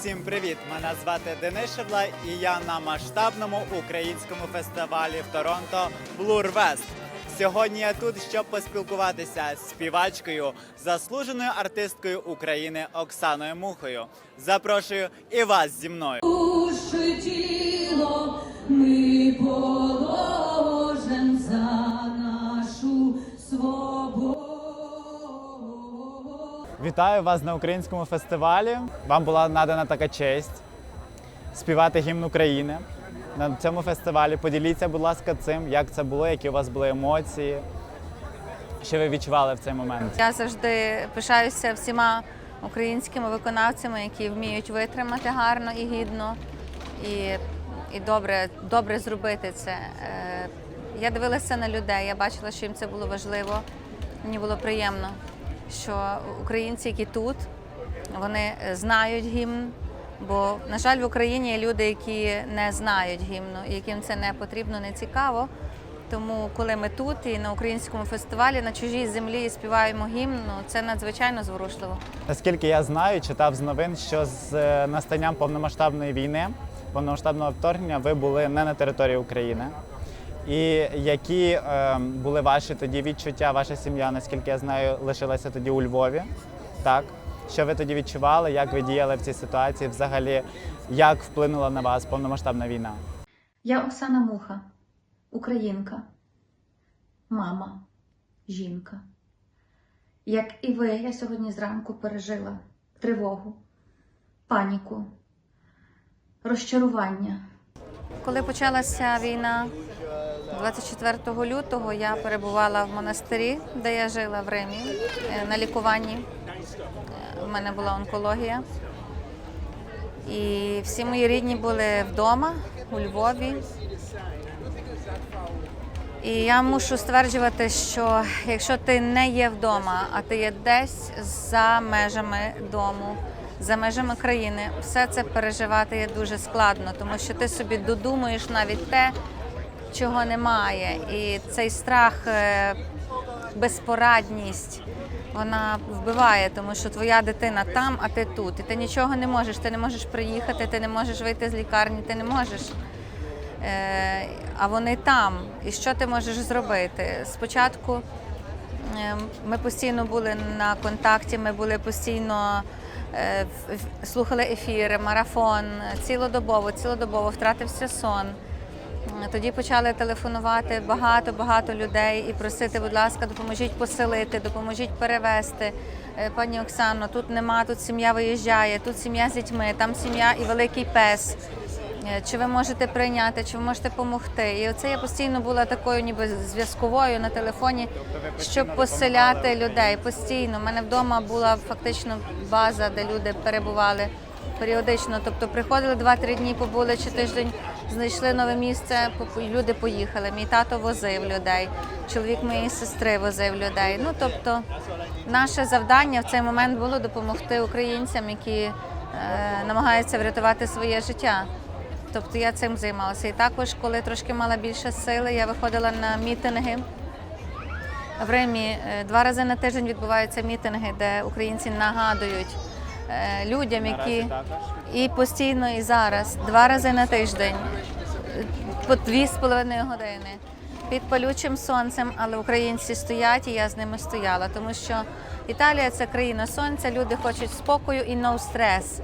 Усім привіт! Мене звати Денис Шевла і я на масштабному українському фестивалі в Торонто Fest. Сьогодні я тут, щоб поспілкуватися з співачкою, заслуженою артисткою України Оксаною Мухою. Запрошую і вас зі мною. Душу тіло ми положим Вітаю вас на українському фестивалі. Вам була надана така честь співати гімн України на цьому фестивалі. Поділіться, будь ласка, цим, як це було, які у вас були емоції, що ви відчували в цей момент. Я завжди пишаюся всіма українськими виконавцями, які вміють витримати гарно і гідно, і, і добре, добре зробити це. Е, Я дивилася на людей, я бачила, що їм це було важливо. Мені було приємно, що українці, які тут, вони знають гімн. Бо, на жаль, в Україні є люди, які не знають гімну, яким це не потрібно, не цікаво. Тому, коли ми тут і на українському фестивалі на чужій землі співаємо гімн, ну, це надзвичайно зворушливо. Наскільки я знаю, читав з новин, що з е, настанням повномасштабної війни, повномасштабного вторгнення, ви були не на території України. І які е, були ваші тоді відчуття, ваша сім'я, наскільки я знаю, лишилася тоді у Львові? Так. Що ви тоді відчували? Як ви діяли в цій ситуації? Взагалі, як вплинула на вас повномасштабна війна? Я Оксана Муха, українка, мама, жінка. Як і ви, я сьогодні зранку пережила тривогу, паніку, розчарування. Коли почалася війна 24 лютого, я перебувала в монастирі, де я жила в Римі е, на лікуванні. Е, У мене була онкологія. І всі мої рідні були вдома у Львові. І я мушу стверджувати, що якщо ти не є вдома, а ти є десь за межами дому, за межами країни, все це переживати є дуже складно, тому що ти собі додумуєш навіть те, чого немає. І цей страх, е, безпорадність. Вона вбиває, тому що твоя дитина там, а ти тут. І ти нічого не можеш. Ти не можеш приїхати, ти не можеш вийти з лікарні, ти не можеш. Е, а вони там. І що ти можеш зробити? Спочатку е, ми постійно були на контакті, ми були постійно слухали ефіри, марафон, цілодобово, цілодобово втратився сон. Е, Тоді почали телефонувати багато багато людей і просити, будь ласка, допоможіть поселити, допоможіть перевезти. Е, Пані Оксано, тут нема, тут сім'я виїжджає, тут сім'я з дітьми, там сім'я і великий пес. Е, Чи ви можете прийняти, чи ви можете допомогти? І оце я постійно була такою, ніби зв'язковою на телефоні, щоб поселяти людей. Постійно. У мене вдома була фактично база, де люди перебували періодично. Тобто приходили 2-3 дні, побули чи тиждень, знайшли нове місце, люди поїхали. Мій тато возив людей, чоловік моєї сестри возив людей. Ну тобто, наше завдання в цей момент було допомогти українцям, які е, намагаються врятувати своє життя. Тобто я цим займалася. І також, коли трошки мала більше сили, я виходила на мітинги. В Римі е, два рази на тиждень відбуваються мітинги, де українці нагадують е, людям, які і постійно, і зараз, два рази на тиждень, по дві з половиною години. Під палючим сонцем, але українці стоять, і я з ними стояла, тому що Італія це країна сонця, люди хочуть спокою і no стрес.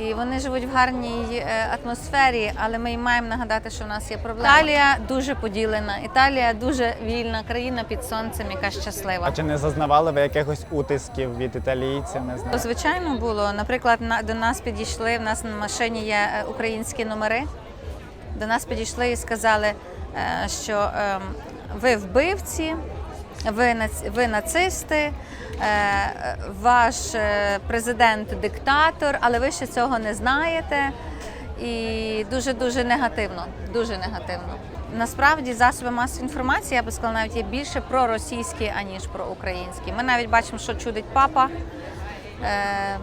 І вони живуть в гарній е, атмосфері, але ми їм маємо нагадати, що в нас є проблема. Італія дуже поділена. Італія дуже вільна країна під сонцем, яка щаслива. А чи не зазнавали ви якихось утисків від італійців? Не знаю. Звичайно, було. Наприклад, на- до нас підійшли. В нас на машині є е, українські номери. До нас підійшли і сказали, е, що ем, ви вбивці, ви, ви нацисти, е, ваш е, президент диктатор, але ви ще цього не знаєте. І дуже дуже негативно. Дуже негативно. Насправді засоби масової інформації, я би сказала, навіть є більше проросійські, аніж проукраїнські. Ми навіть бачимо, що чудить папа. Е,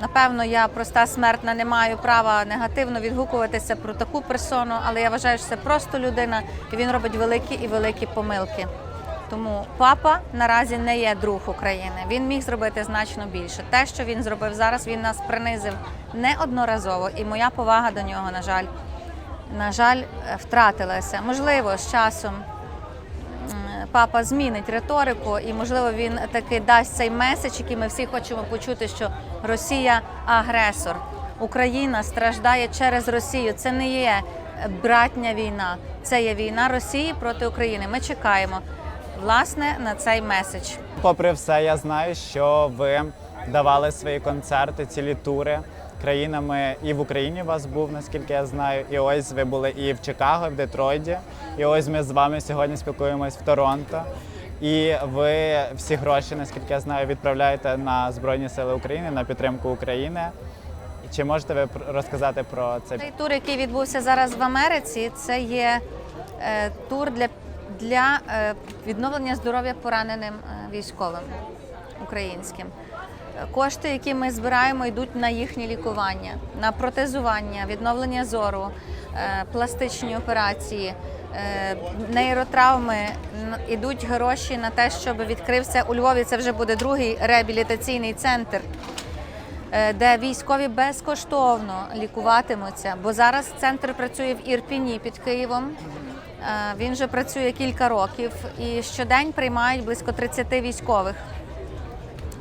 Напевно, я проста смертна, не маю права негативно відгукуватися про таку персону, але я вважаю, що це просто людина, і він робить великі і великі помилки. Тому папа наразі не є друг України. Він міг зробити значно більше. Те, що він зробив зараз, він нас принизив неодноразово. І моя повага до нього, на жаль, на жаль, е, втратилася. Можливо, з часом папа змінить риторику, і можливо він таки дасть цей меседж, який ми всі хочемо почути, що Росія агресор, Україна страждає через Росію. Це не є братня війна, це є війна Росії проти України. Ми чекаємо власне на цей меседж. Попри все, я знаю, що ви давали свої концерти, цілі тури країнами і в Україні у вас був, наскільки я знаю. І ось ви були і в Чикаго, і в Детройді. І ось ми з вами сьогодні спілкуємось в Торонто. І ви всі гроші, наскільки я знаю, відправляєте на Збройні Сили України на підтримку України. Чи можете ви розказати про це? Цей тур, який відбувся зараз в Америці, це є е, тур для, для е, відновлення здоров'я пораненим е, військовим українським. Кошти, які ми збираємо, йдуть на їхнє лікування, на протезування, відновлення зору, е, пластичні операції, нейротравми. Ідуть гроші на те, щоб відкрився у Львові. Це вже буде другий реабілітаційний центр де військові безкоштовно лікуватимуться. Бо зараз центр працює в Ірпіні під Києвом. Е, Він вже працює кілька років і щодень приймають близько 30 військових.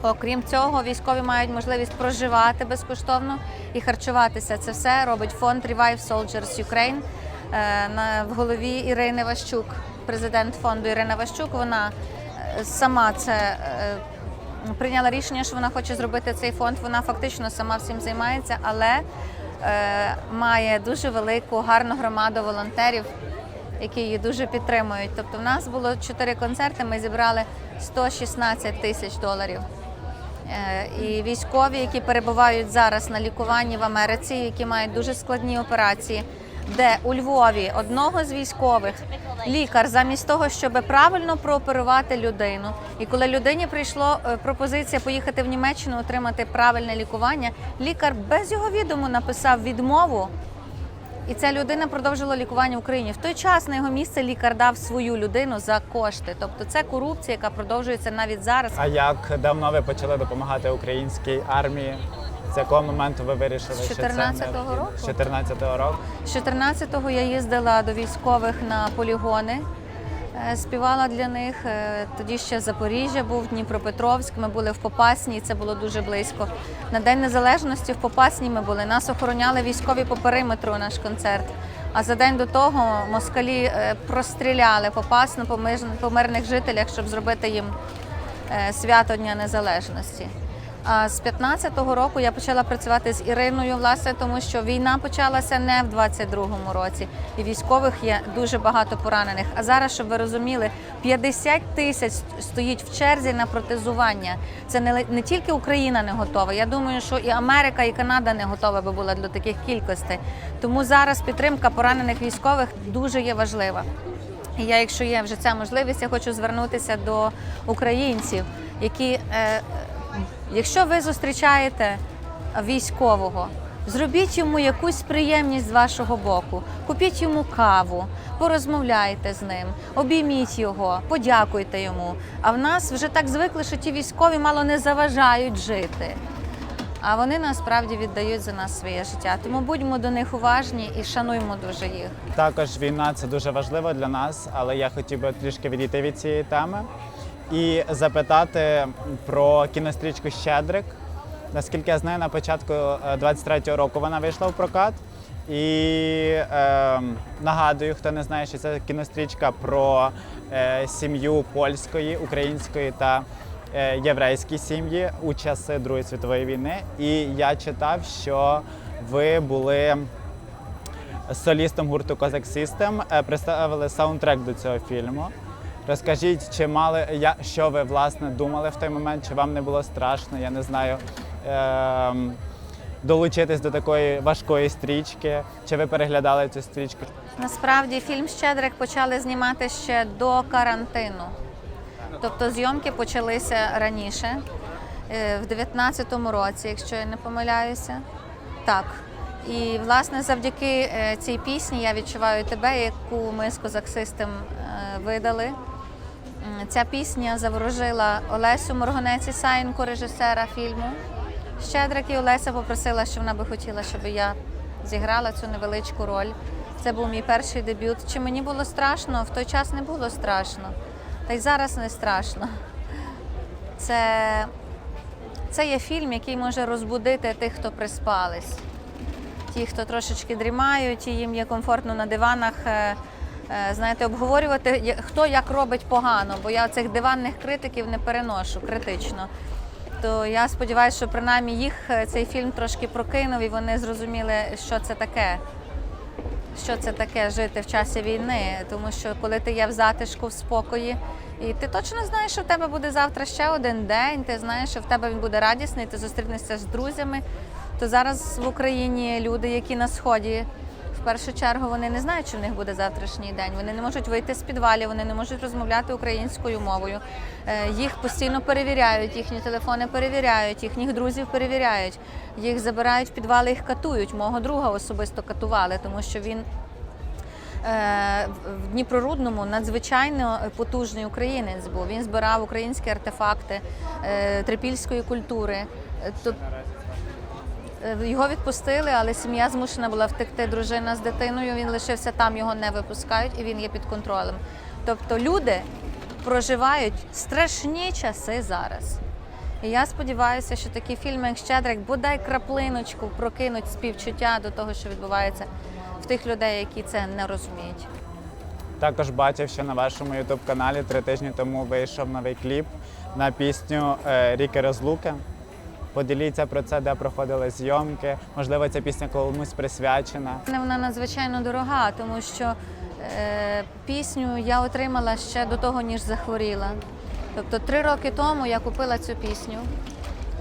Окрім цього, військові мають можливість проживати безкоштовно і харчуватися. Це все робить фонд Revive Soldiers Ukraine е, в голові Ірини Ващук, президент фонду Ірина Ващук. Вона е, сама це прийняла рішення, що вона хоче зробити цей фонд. Вона фактично сама всім займається, але має дуже велику гарну громаду волонтерів, які її дуже підтримують. Тобто, в нас було чотири концерти. Ми зібрали 116 тисяч доларів. Е, І військові, які перебувають зараз на лікуванні в Америці, які мають дуже складні операції, де у Львові одного з військових лікар, замість того, щоб правильно прооперувати людину, і коли людині прийшла пропозиція поїхати в Німеччину отримати правильне лікування, лікар без його відому написав відмову. І ця людина продовжила лікування в Україні. В той час на його місце лікар дав свою людину за кошти. Тобто це корупція, яка продовжується навіть зараз. А як давно ви почали допомагати українській армії? З якого моменту ви вирішили, З 14-го року. З 14-го року. З 14-го я їздила до військових на полігони, співала для них. Е, Тоді ще Запоріжжя був, Дніпропетровськ. Ми були в Попасні, і це було дуже близько. На День Незалежності в Попасні ми були. Нас охороняли військові по периметру наш концерт. А за день до того москалі е, простріляли Попасну по мирних жителях, щоб зробити їм е, свято Дня Незалежності. З 15-го року я почала працювати з Іриною, власне, тому що війна почалася не в 22-му році, і військових є дуже багато поранених. А зараз, щоб ви розуміли, 50 тисяч стоїть в черзі на протезування. Це не, не тільки Україна не готова. Я думаю, що і Америка, і Канада не готова би була для таких кількостей. Тому зараз підтримка поранених військових дуже є важлива. І я, якщо є вже ця можливість, я хочу звернутися до українців, які, е, якщо ви зустрічаєте військового, зробіть йому якусь приємність з вашого боку, купіть йому каву, порозмовляйте з ним, обійміть його, подякуйте йому. А в нас вже так звикли, що ті військові мало не заважають жити. А вони насправді віддають за нас своє життя. Тому будьмо до них уважні і шануймо дуже їх. Також війна це дуже важливо для нас, але я хотів би трішки відійти від цієї теми і запитати про кінострічку Щедрик. Наскільки я знаю, на початку е, 23-го року вона вийшла в прокат. І е, нагадую, хто не знає, що це кінострічка про е, сім'ю польської, української та е, єврейські сім'ї у часи Другої світової війни. І я читав, що ви були солістом гурту Козак System, е, представили саундтрек до цього фільму. Розкажіть, чи мали я що ви власне думали в той момент? Чи вам не було страшно? Я не знаю. ем, Долучитись до такої важкої стрічки, чи ви переглядали цю стрічку? Насправді фільм Щедрик почали знімати ще до карантину. Тобто зйомки почалися раніше, е, в 19-му році, якщо я не помиляюся. Так. І власне завдяки е, цій пісні я відчуваю тебе, яку ми з козаксистем е, видали. Ця пісня заворожила Олесю Моргонець Ісаєнко, режисера фільму. Щедрик і Олеся попросила, що вона би хотіла, щоб я зіграла цю невеличку роль. Це був мій перший дебют. Чи мені було страшно? В той час не було страшно. Та й зараз не страшно. Це, це є фільм, який може розбудити тих, хто приспались. Ті, хто трошечки дрімають, і їм є комфортно на диванах. Е, Знаєте, обговорювати, хто як робить погано, бо я цих диванних критиків не переношу критично. То я сподіваюся, що принаймні їх е, цей фільм трошки прокинув і вони зрозуміли, що це таке. Що це таке жити в часі війни, тому що коли ти є в затишку, в спокої, і ти точно знаєш, що в тебе буде завтра ще один день, ти знаєш, що в тебе він буде радісний, ти зустрінешся з друзями. То зараз в Україні люди, які на сході, в першу чергу вони не знають, що в них буде завтрашній день. Вони не можуть вийти з підвалів, вони не можуть розмовляти українською мовою. Е, Їх постійно перевіряють, їхні телефони перевіряють, їхніх друзів перевіряють. Їх забирають в підвали, їх катують. Мого друга особисто катували, тому що він Е, в Дніпрорудному надзвичайно потужний українець був. Він збирав українські артефакти е, трипільської культури. Е, Його відпустили, але сім'я змушена була втекти. Дружина з дитиною. Він лишився там, його не випускають, і він є під контролем. Тобто люди проживають страшні часи зараз. І я сподіваюся, що такі фільми, як Щедрик, бодай краплиночку прокинуть співчуття до того, що відбувається в тих людей, які це не розуміють. Також бачив, що на вашому youtube каналі три тижні тому вийшов новий кліп на пісню е, Ріки Розлуки. Поділіться про це, де проходили зйомки. Можливо, ця пісня комусь присвячена. Вона надзвичайно дорога, тому що е, пісню я отримала ще до того, ніж захворіла. Тобто три роки тому я купила цю пісню.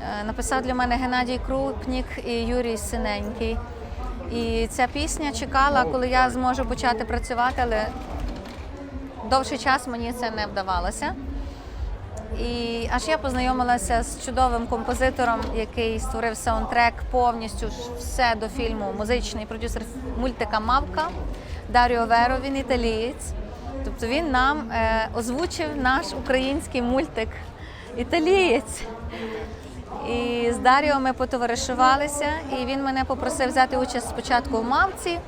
Е, написав для мене Геннадій Крупнік і Юрій Синенький. І ця пісня чекала, коли я зможу почати працювати, але довший час мені це не вдавалося. І аж я познайомилася з чудовим композитором, який створив саундтрек повністю все до фільму. Музичний продюсер мультика Мавка Даріо Веро, він італієць. Тобто він нам е, озвучив наш український мультик Італієць. І з Даріо ми потоваришувалися, і він мене попросив взяти участь спочатку в мавці, о-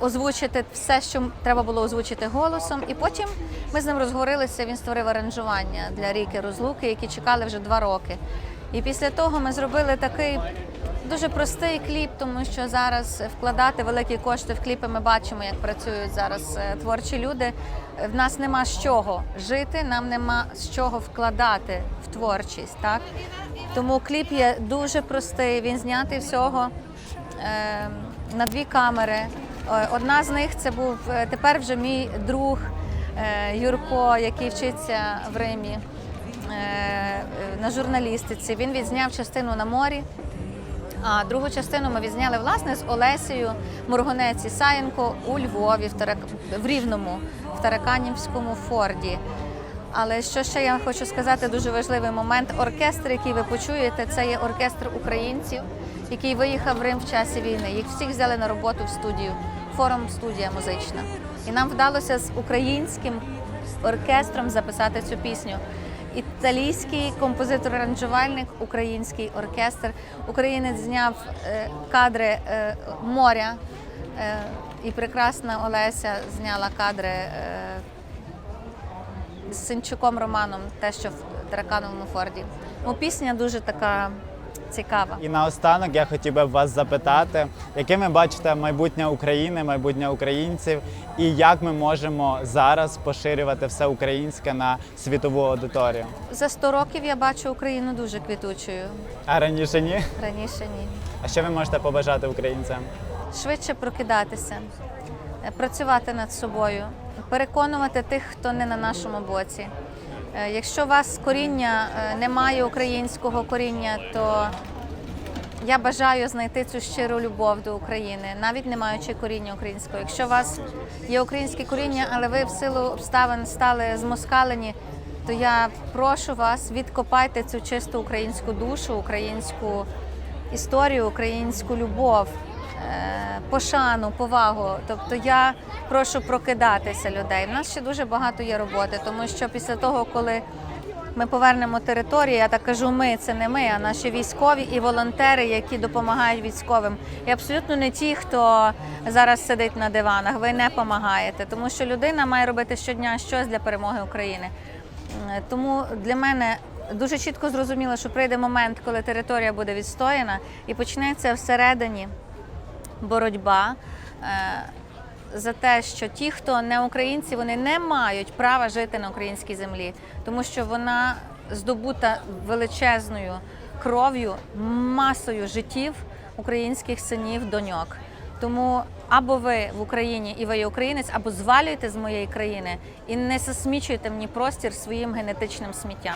озвучити все, що треба було озвучити голосом. І потім ми з ним розговорилися. Він створив аранжування для ріки розлуки, які чекали вже два роки. І після того ми зробили такий дуже простий кліп, тому що зараз вкладати великі кошти в кліпи ми бачимо, як працюють зараз е, творчі люди. В нас нема з чого жити, нам нема з чого вкладати в творчість. Так? Тому кліп є дуже простий. Він знятий всього е, на дві камери. Е, Одна з них це був е, тепер вже мій друг е, Юрко, який вчиться в Римі на журналістиці. Він відзняв частину на морі. А другу частину ми відзняли власне з Олесею Моргонець Ісаєнко у Львові, в, Тарак... в Рівному, в Тараканівському форді. Але що ще я хочу сказати, дуже важливий момент. Оркестр, який ви почуєте, це є оркестр українців, який виїхав в Рим в часі війни. Їх всіх взяли на роботу в студію, форум студія музична. І нам вдалося з українським оркестром записати цю пісню. Італійський композитор-аранжувальник, український оркестр. Українець зняв е, кадри е, моря, е, і прекрасна Олеся зняла кадри з Синчуком Романом, те, що в Таракановому форді. Ну, пісня дуже така цікава. І наостанок я хотів би вас запитати, яким ви бачите майбутнє України, майбутнє українців, і як ми можемо зараз поширювати все українське на світову аудиторію? За 100 років я бачу Україну дуже квітучою. А раніше ні? Раніше ні. А що ви можете побажати українцям? швидше прокидатися, е, працювати над собою, переконувати тих, хто не на нашому боці. Е, Якщо у вас коріння е, немає українського коріння, то я бажаю знайти цю щиру любов до України, навіть не маючи коріння українського. Якщо у вас є українське коріння, але ви в силу обставин стали змоскалені, то я прошу вас відкопайте цю чисту українську душу, українську історію, українську любов. Е, пошану, повагу. Тобто я прошу прокидатися людей. У нас ще дуже багато є роботи, тому що після того, коли ми повернемо територію, я так кажу, ми це не ми, а наші військові і волонтери, які допомагають військовим. І абсолютно не ті, хто зараз сидить на диванах. Ви не допомагаєте, тому що людина має робити щодня щось для перемоги України. Тому для мене дуже чітко зрозуміло, що прийде момент, коли територія буде відстояна, і почнеться всередині боротьба. е, За те, що ті, хто не українці, вони не мають права жити на українській землі, тому що вона здобута величезною кров'ю, масою життів українських синів, доньок. Тому або ви в Україні і ви є українець, або звалюйте з моєї країни і не засмічуйте мені простір своїм генетичним сміттям.